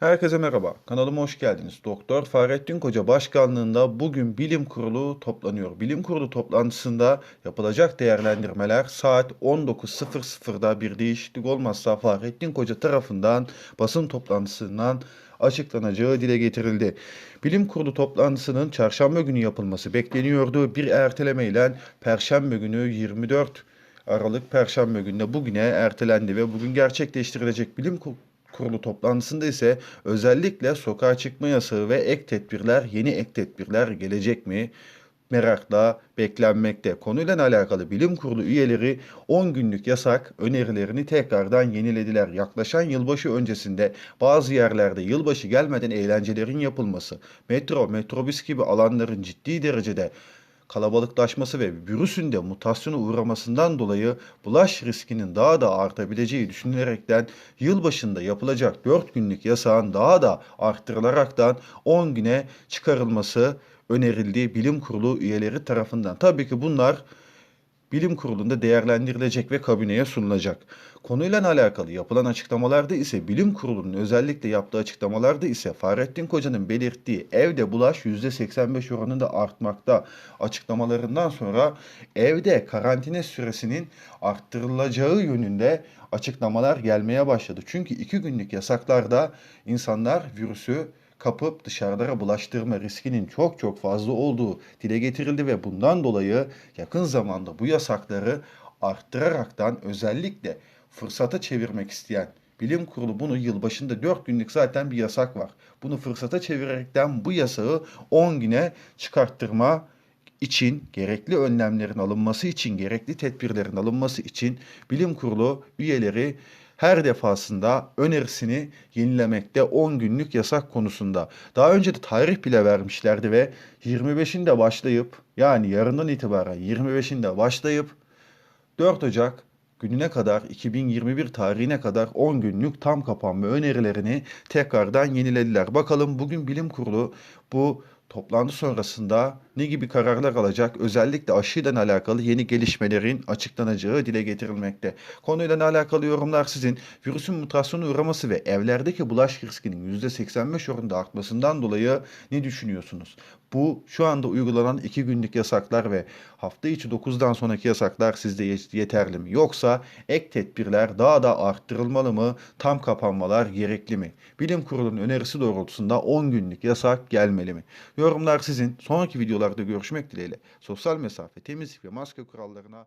Herkese merhaba. Kanalıma hoş geldiniz. Doktor Fahrettin Koca başkanlığında bugün bilim kurulu toplanıyor. Bilim kurulu toplantısında yapılacak değerlendirmeler saat 19.00'da bir değişiklik olmazsa Fahrettin Koca tarafından basın toplantısından açıklanacağı dile getirildi. Bilim kurulu toplantısının çarşamba günü yapılması bekleniyordu. Bir ertelemeyle perşembe günü 24 Aralık Perşembe gününe bugüne ertelendi ve bugün gerçekleştirilecek bilim ku- kurulu toplantısında ise özellikle sokağa çıkma yasağı ve ek tedbirler, yeni ek tedbirler gelecek mi? Merakla beklenmekte. Konuyla alakalı bilim kurulu üyeleri 10 günlük yasak önerilerini tekrardan yenilediler. Yaklaşan yılbaşı öncesinde bazı yerlerde yılbaşı gelmeden eğlencelerin yapılması, metro, metrobüs gibi alanların ciddi derecede kalabalıklaşması ve virüsün de mutasyona uğramasından dolayı bulaş riskinin daha da artabileceği düşünülerekten yılbaşında yapılacak 4 günlük yasağın daha da arttırılaraktan 10 güne çıkarılması önerildi bilim kurulu üyeleri tarafından. Tabii ki bunlar bilim kurulunda değerlendirilecek ve kabineye sunulacak. Konuyla alakalı yapılan açıklamalarda ise bilim kurulunun özellikle yaptığı açıklamalarda ise Fahrettin Koca'nın belirttiği evde bulaş %85 oranında artmakta açıklamalarından sonra evde karantina süresinin arttırılacağı yönünde açıklamalar gelmeye başladı. Çünkü iki günlük yasaklarda insanlar virüsü kapıp dışarılara bulaştırma riskinin çok çok fazla olduğu dile getirildi ve bundan dolayı yakın zamanda bu yasakları arttıraraktan özellikle fırsata çevirmek isteyen bilim kurulu bunu yılbaşında 4 günlük zaten bir yasak var. Bunu fırsata çevirerekten bu yasağı 10 güne çıkarttırma için gerekli önlemlerin alınması için, gerekli tedbirlerin alınması için bilim kurulu üyeleri her defasında önerisini yenilemekte 10 günlük yasak konusunda. Daha önce de tarih bile vermişlerdi ve 25'inde başlayıp yani yarından itibaren 25'inde başlayıp 4 Ocak gününe kadar 2021 tarihine kadar 10 günlük tam kapanma önerilerini tekrardan yenilediler. Bakalım bugün bilim kurulu bu toplantı sonrasında ne gibi kararlar alacak? Özellikle aşıyla alakalı yeni gelişmelerin açıklanacağı dile getirilmekte. Konuyla alakalı yorumlar sizin. Virüsün mutasyona uğraması ve evlerdeki bulaş riskinin %85 oranında artmasından dolayı ne düşünüyorsunuz? Bu şu anda uygulanan 2 günlük yasaklar ve hafta içi 9'dan sonraki yasaklar sizde yet- yeterli mi? Yoksa ek tedbirler daha da arttırılmalı mı? Tam kapanmalar gerekli mi? Bilim kurulunun önerisi doğrultusunda 10 günlük yasak gelmeli mi? Yorumlar sizin. Sonraki videolarda görüşmek dileğiyle. Sosyal mesafe, temizlik ve maske kurallarına